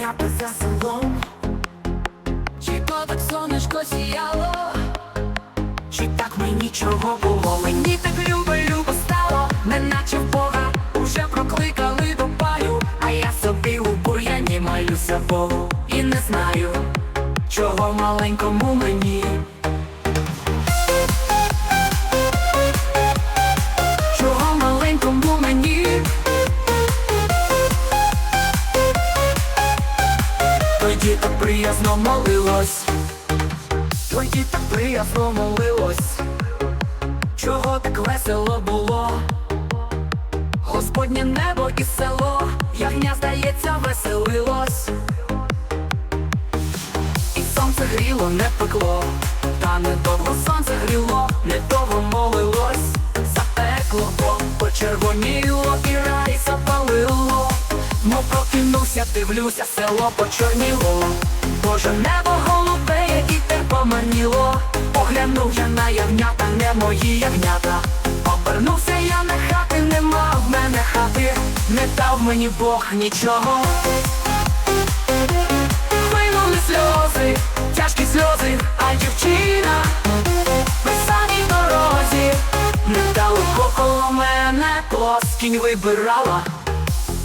ягнята за селом, Чи то так сонечко сіяло, чи так мені чого було? мені так любо, любо стало, неначе в Бога уже прокликали до паю, А я собі у бур'яні молюся Богу. І не знаю, Чого маленькому мені? Тоді так приязно молилось, тоді так приязно молилось, чого так весело було, Господнє небо і село, ягня, здається, веселилось, і сонце гріло, не пекло, та недовго сонце гріло, прокинувся, дивлюся, село почорніло, Боже небо голубе, і те поманіло, поглянув я на ягнята, не мої ягнята. Обернувся я на хати, нема в мене хати, не дав мені Бог нічого. Хлинули сльози, тяжкі сльози, а дівчина при самій дорозі, недалeko коло мене плоскінь вибирала,